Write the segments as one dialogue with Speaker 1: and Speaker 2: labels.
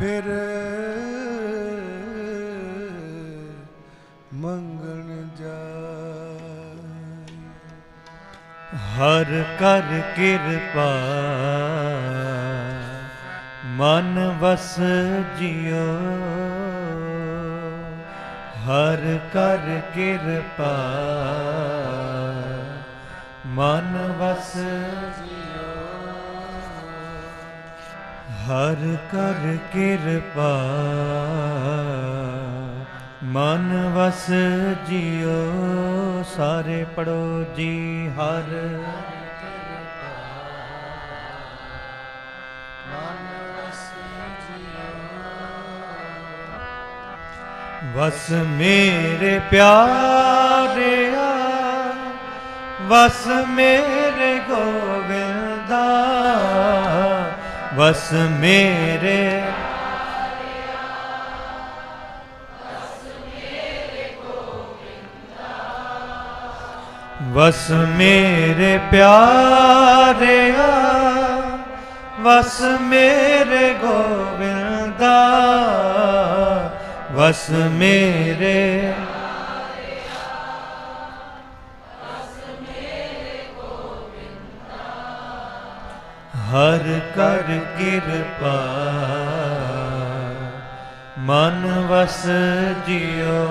Speaker 1: ਫਿਰ ਮੰਗਣ ਜਾਏ।
Speaker 2: ਹਰ ਕਰ ਕਿਰਪਾ ਮਨ ਵਸ ਜਿਉ। ਹਰ ਕਰ ਕਿਰਪਾ ਮਨ ਵਸ ਹਰ ਕਰ ਕਿਰਪਾ। ਮਨ ਵਸ ਜਿਉ, ਸਾਰੇ ਪੜੋ ਜੀ ਹਰ। ਵਸ ਮੇਰੇ ਪਿਆਰਿਆ, ਵਸ ਮੇਰੇ ਬਸ ਮੇਰੇ ਵਸ ਮੇਰੇ ਪਿਆਰਿਆ ਵਸ ਮੇਰੇ ਗੋਬਿੰਦਾ ਵਸ ਮੇਰੇ ਹਰ ਕਰ ਕਿਰਪਾ। ਮਨ ਵਸ ਜਿਉ।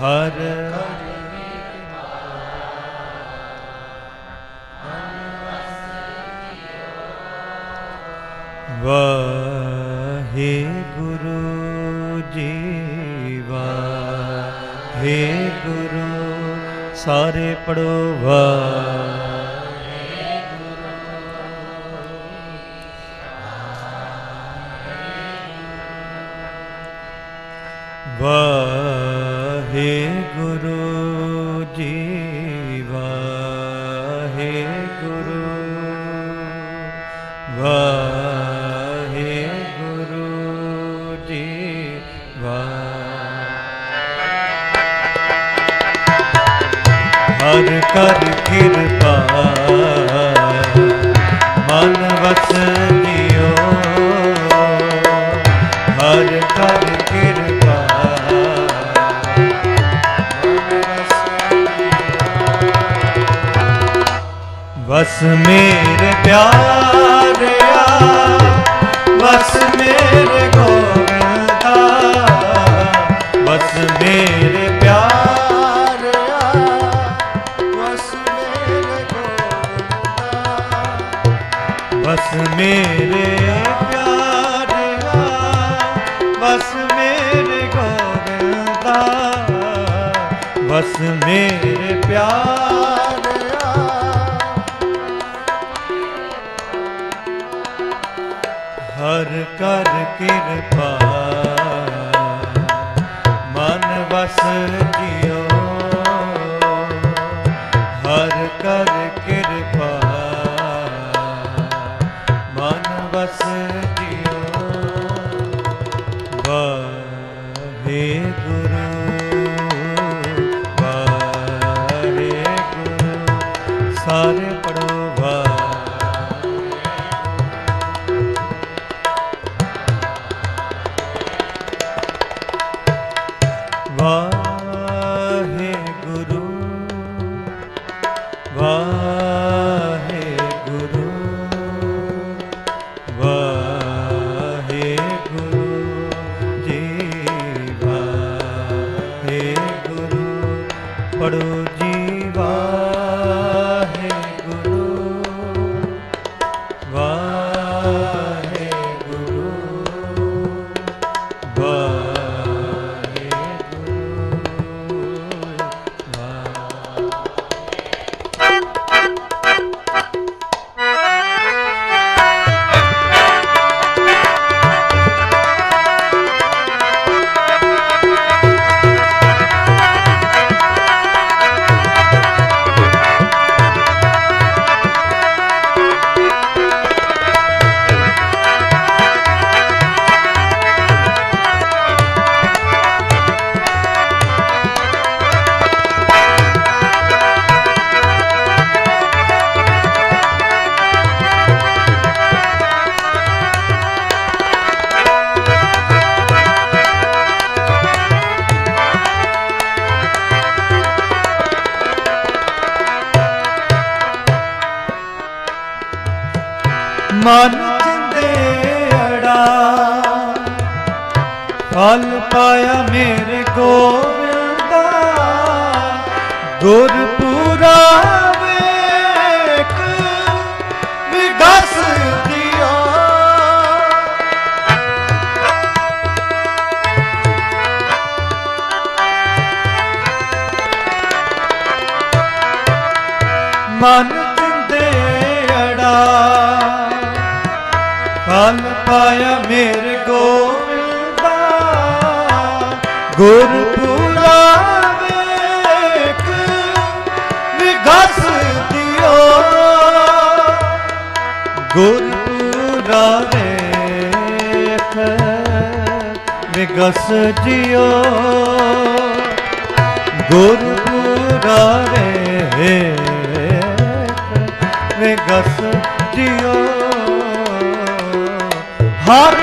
Speaker 2: ਹਰ ਵਾਹਿਗੁਰੂ ਜੀ ਵਾਹਿਗੁਰੂ ਸਾਰੇ ਪੜੋ ਵਾਹਿਗੁਰੂ ਮਨ ਵਸ ਜਿਉ। ਹਰ ਕਰ ਕਿਰਪਾ। ਵਸ ਮੇਰੇ ਪਿਆਰਿਆ ਵਸ ਬਸ ਮੇਰੇ ਪਿਆਰਿਆ ਹਰ ਕਰ ਕਿਰਪਾ ਮਨ ਵਸ ਮਨ ਚਿੰਦੇੜਾ ਫਲ ਪਾਇਆ ਮੇਰੇ ਗੋਬਿੰਦਾ ਗੁਰਪੂਰਾ ਵੇਖ ਵਿਗਸ ਦਿਓ ਗੁਰਪੂਰਾ ਵੇਖ ਵਿਗਸ ਜਿਓ ਗੁਰਪੂਰਾ ਵੇਖ। ਵਿਗਸ ਜਿਓ ਹਰ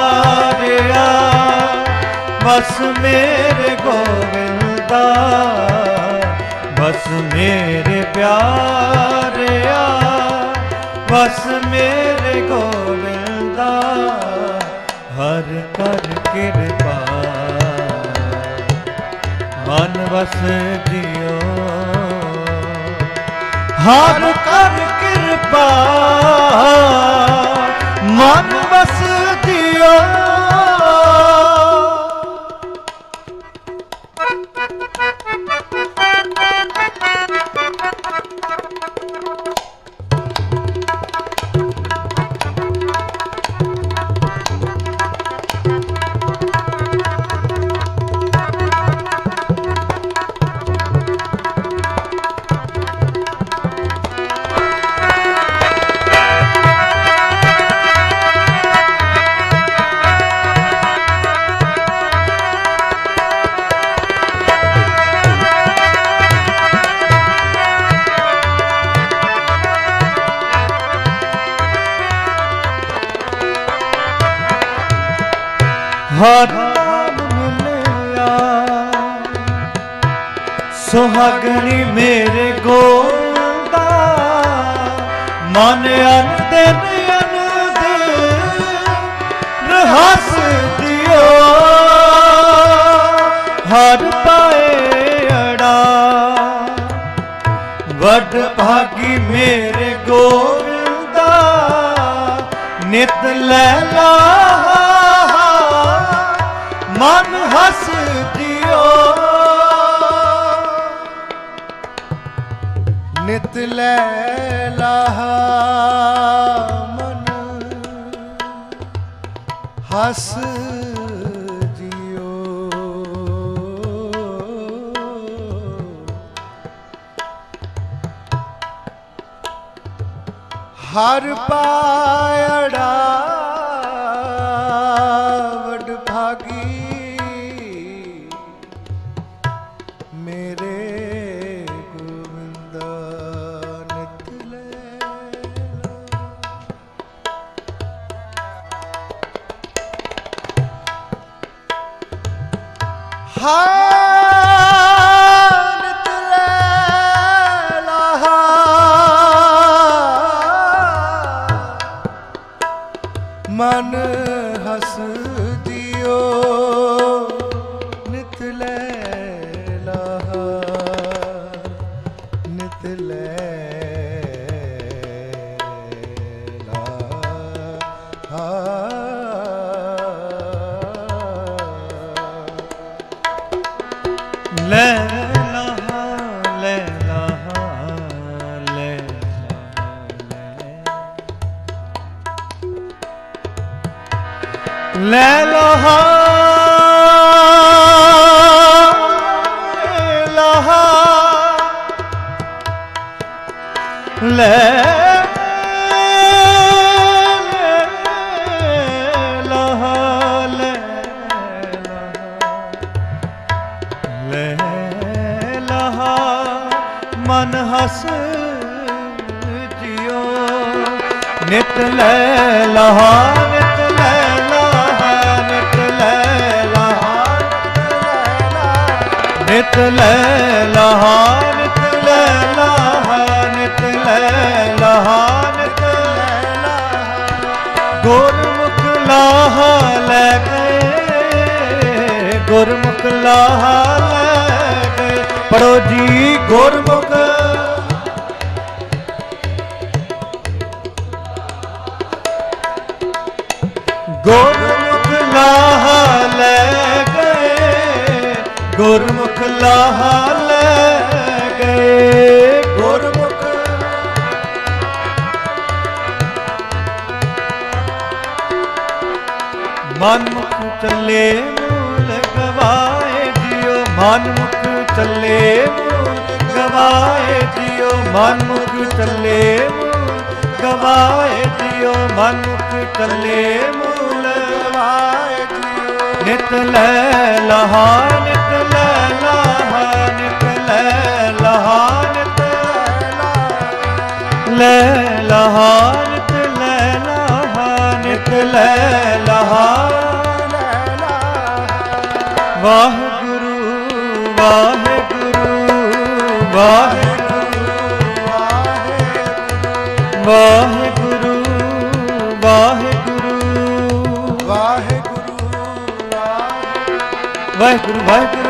Speaker 2: ਪਿਆਰਿਆ, ਬਸ ਮੇਰੇ ਗੋਵਿੰਦਾ ਬਸ ਮੇਰੇ ਪਿਆਰਿਆ, ਬਸ ਮੇਰੇ ਗੋਵਿੰਦਾ ਹਰ ਕਰ ਕਿਰਪਾ। ਮਨ ਵਸ ਜਿਓ ਹਰ ਕਰ ਕਿਰਪਾ। ਮਨ ਵਸ ਹਰ ਨਾਮ ਮਿਲਿਆ ਸੁਹਾਗਣੀ ਮੇਰੇ ਗੋਲਦਾ। ਮਨ ਅੰਦਨ ਅਨਦ ਰਹਸ ਦਿਓ। ਹਰ ਪਾਏ ਅੜਾ। ਵੱਡ ਭਾਗੀ ਮੇਰੇ ਗੋਦਾ ਨਿਤ ਲੈਲਾ ਮਨ ਹਸ ਦਿਓ
Speaker 1: ਨਿਤ ਲੈ ਲਾਹਾ ਮਨ। ਹਸ ਜਿਓ। ਹਰ ਪਾਇੜਾ Hi! ਲਹਾ ਲੈ
Speaker 2: ਲੈਲਾ ਗੁਰਮੁਖ ਲਾਹ ਲੈ ਗੁਰਮੁਖ ਲਾਹਾ ਲੈ ਗਏ। ਪੜੋ ਜੀ ਗੁਰਮੁਖ। लाहा गए गुरमुख। मनमुख चले मूल गवाए जियो, मनमुख चले मूल गवाए जियो, मनमुख चले गवाए जियो, मनमुख चले मूल गवाए जियो। नित
Speaker 1: लहा नित
Speaker 2: लहा ਲੈ ਲਹਾ ਨਿਤ ਲੈ ਲਹਾ ਨਿਤ ਲੈ ਲਹਾ ਵਾਹਿਗੁਰੂ ਵਾਹਿਗੁਰੂ ਵਾਹਿਗੁਰੂ ਵਾਹਿਗੁਰੂ ਵਾਹਿਗੁਰੂ
Speaker 1: ਵਾਹਿਗੁਰੂ
Speaker 2: ਵਾਹਿਗੁਰੂ ਵਾਹਿਗੁਰੂ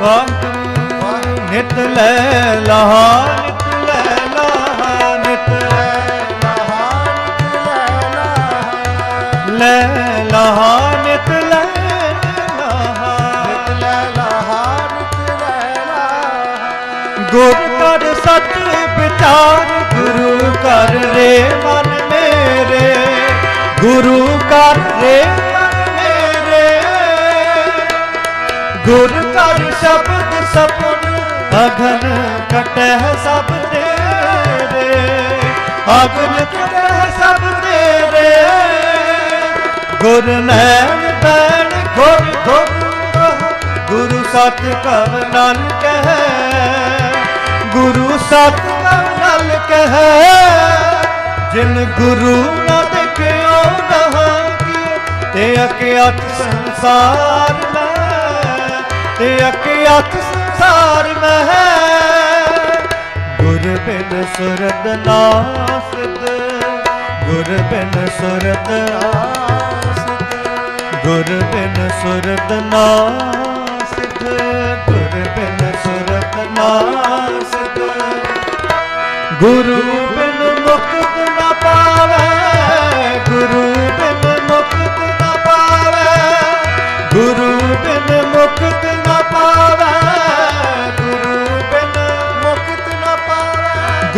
Speaker 1: ਵਾਹਿਗੁਰੂ
Speaker 2: ਨਿਤ ਲੈ ਲਹਾ, ਨਿਤ ਲੈ ਲਹਾ, ਨਿਤ ਲੈ ਲਹਾ, ਨਿਤ ਲੈ ਲਹਾ ਗੁਰ ਕਰ ਸਤ ਵਿਚਾਰ, ਗੁਰੂ ਕਰ ਰੇ ਮਨ ਮੇਰੇ। ਗੁਰੂ ਕਰ ਰੇ ਮਨ ਮੇਰੇ। ਗੁਰ ਕਰ ਸ਼ਬਦ ਸਪਨ, ਅਗਨ ਕਟਹਿ ਸਭ ਤੇਰੇ ਅਗਨ ਕਟਹਿ ਸਭ ਤੇਰੇ ਗੁਰ ਨੈਣ ਬੈਣ ਗੁਰ ਗੁਰ ਗੁਰੂ ਸਤ ਕਵ ਨਲ ਕਹਿ। ਗੁਰੂ ਸਤ ਕਵ ਨਾਲ ਕਹੈ, ਜਿਨ ਗੁਰੂ ਨਾ ਦੇਖਿਓ ਨਹਾਂ ਕੀ ਤੇ ਅਕਿਆਤ ਸੰਸਾਰ ਤੇ ਅਕਿਆਤ ਸੰਸਾਰ ਮੈਂ। ਗੁਰ ਬਿਨ ਸੁਰਤ ਨਾਸਤ ਗੁਰ ਬਿਨ ਸੁਰਤ ਗੁਰ ਬਿਨ ਸੁਰਤ ਨਾਸਤ ਗੁਰ ਬਿਨ ਸੁਰਤ ਨਾਸਤ ਗੁਰੂ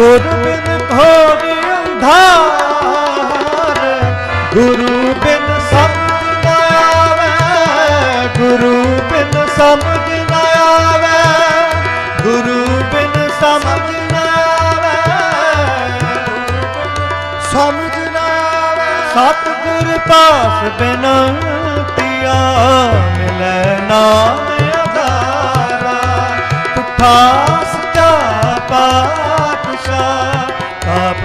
Speaker 2: ਗੁਰ ਬਿਨ ਘੋਰ ਅੰਧਾਰ, ਗੁਰੂ ਬਿਨ ਸਮਝ ਨਾ ਆਵੇ, ਗੁਰੂ ਬਿਨ ਸਮਝ ਨਾ ਆਵੇ, ਗੁਰੂ ਬਿਨ ਸਮਝ ਨਾ ਆਵੇ,
Speaker 1: ਸਮਝ ਨਾ ਆਵੇ।
Speaker 2: ਸਤਿਗੁਰ ਪਾਸ ਬਿਨੰਤੀਆ ਮਿਲੈ ਨਾਮ ਅਧਾਰਾ ਤੁਠਾ ਸਚਾ ਪਾਤਸ਼ਾਹ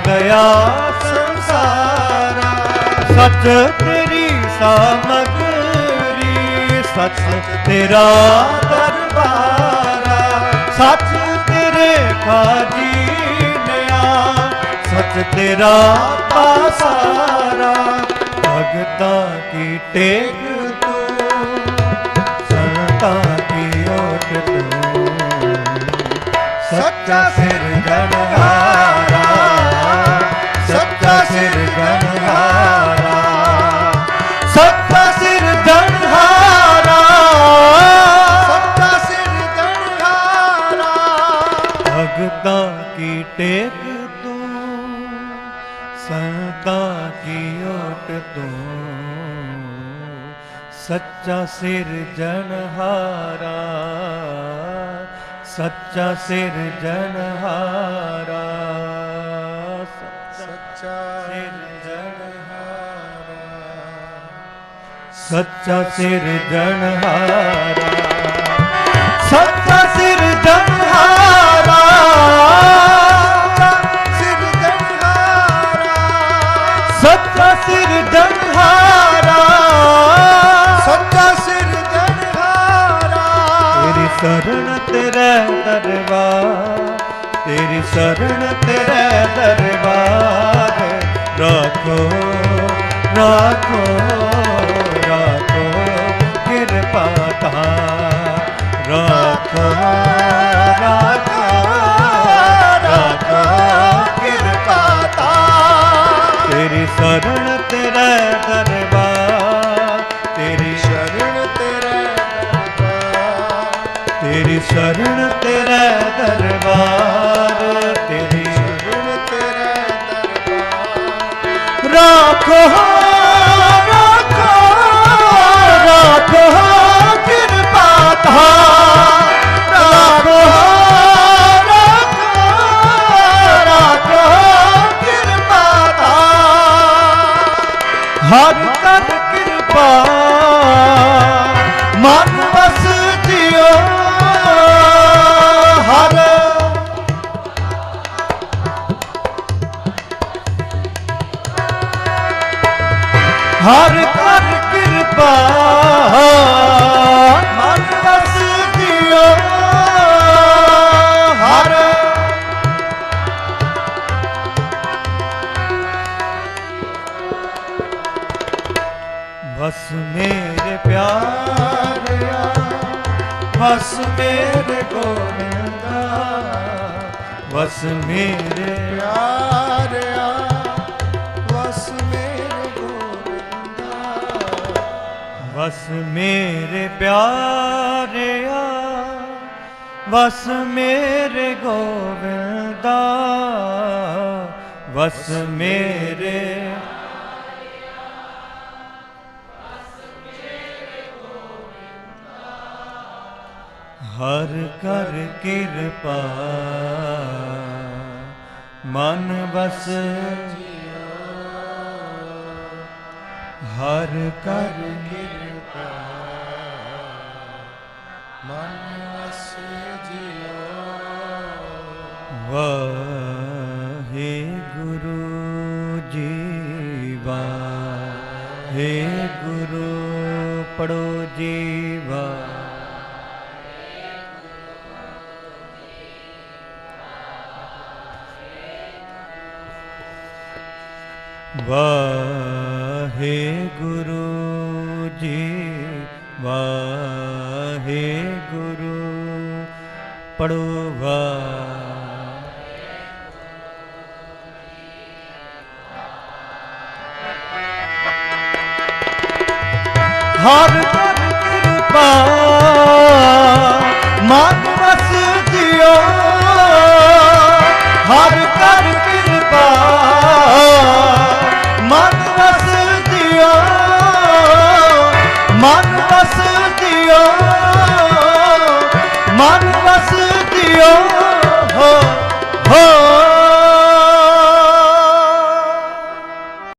Speaker 2: ਗਿਆ ਸੰਸਾਰਾ, ਸੱਚ ਤੇਰੀ ਸਾਮਗਰੀ, ਸੱਚ ਤੇਰਾ ਦਰਬਾਰਾ, ਸੱਚ ਤੇਰੇ ਖਾਜੀਨਿਆ ਸੱਚ ਤੇਰਾ ਪਾਸਾਰਾ, ਭਗਤਾਂ ਕੀ ਟੇਕ ਤੂੰ, ਸੰਤਾਂ ਕੀ ਸੱਚਾ ਸਿਰਜਣਹਾਰਾ ਸੱਚਾ ਸਿਰਜਣਹਾਰਾ ਸੱਚਾ
Speaker 1: ਸੱਚਾ ਸਿਰਜਣਹਾਰਾ
Speaker 2: ਸੱਚਾ ਸਿਰਜਣਹਾਰਾ ਸ਼ਰਨ ਤੇਰੇ ਦਰਬਾਰ ਤੇਰੀ ਸ਼ਰਨ ਤੇਰੇ ਦਰਬਾਰ ਰੱਖੋ ਰੱਖੋ ਰੱਖੋ ਹਰ ਕਰ ਕਿਰਪਾ ਮਨ ਵਸ ਜਿਓ ਹਰ ਹਰ ਮੇਰੇ ਗੋਬਿੰਦਾ ਬਸ ਮੇਰੇ
Speaker 1: ਪਿਆਰਿਆ ਵਸ ਮੇਰੇ ਗੋਬਿੰਦਾ
Speaker 2: ਬਸ ਮੇਰੇ ਪਿਆਰਿਆ, ਬਸ ਮੇਰੇ ਗੋਬਿੰਦਾ ਬਸ ਮੇਰੇ ਹਰ ਕਰ ਕਿਰਪਾ। ਮਨ ਬਸ ਹਰ ਕਰ
Speaker 1: ਕਿਰਪਾ। ਮਨ ਵਸ ਜਿਓ
Speaker 2: ਵਾਹੇ ਗੁਰੂ ਜੀਵਾ ਹੇ ਗੁਰੂ ਪੜੋ ਜੀਵਾ ਵਾਹੇ ਗੁਰੂ ਜੀ ਵਾਹੇ ਗੁਰੂ ਪੜੋ ਵਾ। ਹਰ ਕਿਰਪਾ